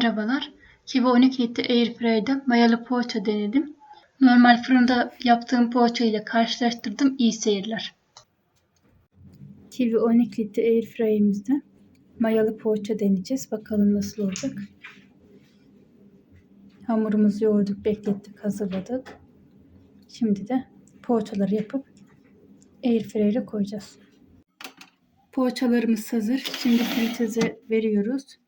Merhabalar. Kiva 12 litre Airfryer'da mayalı poğaça denedim. Normal fırında yaptığım poğaça ile karşılaştırdım. İyi seyirler. Kivi 12 litre Airfryer'imizde mayalı poğaça deneyeceğiz. Bakalım nasıl olacak. Hamurumuzu yoğurduk, beklettik, hazırladık. Şimdi de poğaçaları yapıp Airfryer'e koyacağız. Poğaçalarımız hazır. Şimdi friteze veriyoruz.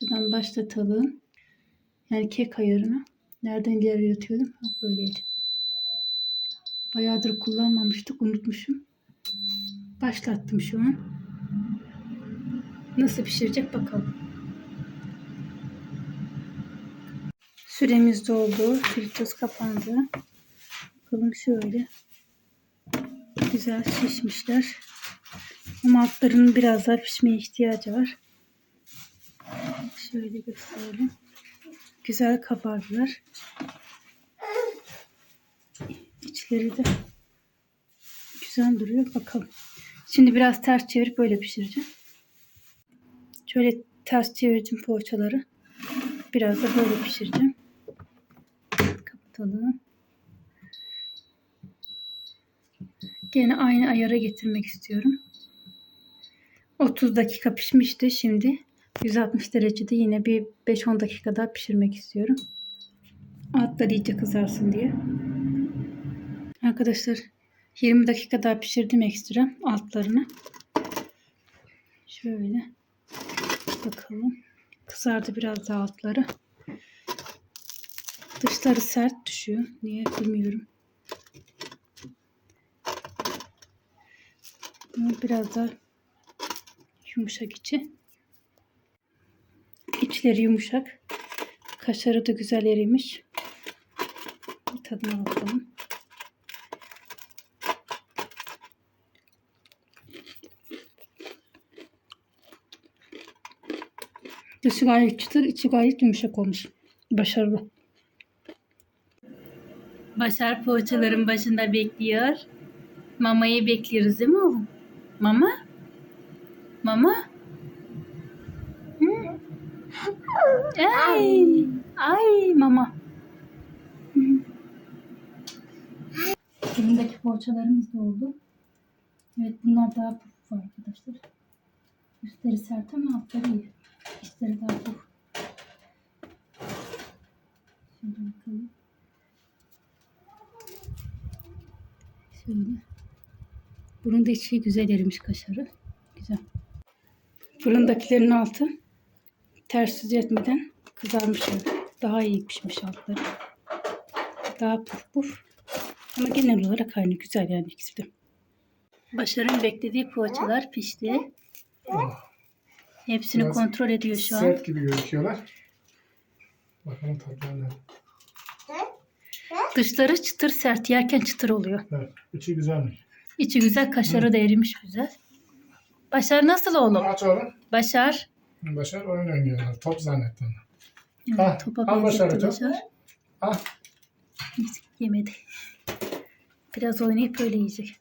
Şuradan başlatalım. Yani kek ayarını. Nereden ileri yatıyordum? Böyleydi. Bayağıdır kullanmamıştık. Unutmuşum. Başlattım şu an. Nasıl pişirecek bakalım. Süremiz doldu. Fritöz kapandı. Bakalım şöyle. Güzel şişmişler. Ama altlarının biraz daha pişmeye ihtiyacı var. Şöyle gösterelim. Güzel kabardılar. İçleri de güzel duruyor. Bakalım. Şimdi biraz ters çevirip böyle pişireceğim. Şöyle ters çevirdim poğaçaları. Biraz da böyle pişireceğim. Kapatalım. Gene aynı ayara getirmek istiyorum. 30 dakika pişmişti. Şimdi 160 derecede yine bir 5-10 dakika daha pişirmek istiyorum. Altları iyice kızarsın diye. Arkadaşlar 20 dakika daha pişirdim ekstra altlarını. Şöyle bakalım. Kızardı biraz daha altları. Dışları sert düşüyor. Niye bilmiyorum. Biraz daha yumuşak içi. İçleri yumuşak. Kaşarı da güzel erimiş. Bir tadına bakalım. Dışı gayet çıtır, içi gayet yumuşak olmuş. Başarılı. Başar poğaçaların başında bekliyor. Mamayı bekliyoruz değil mi oğlum? Mama? Mama? Ay, ay mama. Elimdeki poğaçalarımız da oldu. Evet bunlar daha puf arkadaşlar. Üstleri sert ama altları iyi. İçleri daha puf. Şöyle bakalım. Şöyle. Bunun da içi güzel erimiş kaşarı. Güzel. Fırındakilerin altı ters yüz etmeden kızarmış. Daha iyi pişmiş altları. Daha puf puf. Ama genel olarak aynı güzel yani ikisi de. Başar'ın beklediği poğaçalar pişti. Hepsini Biraz kontrol ediyor şu an. Sert gibi gözüküyorlar. Bakalım tatlarına. Dışları çıtır sert yerken çıtır oluyor. Evet, içi güzelmiş. İçi güzel kaşarı da erimiş güzel. Başar nasıl oğlum? Aç oğlum. Başar. Başar oyun oynuyorlar. Top zannetti onu. Evet, Ha, topa al Başar benzetti hocam. Başar. Neyse, yemedi. Biraz oynayıp öyle yiyecek.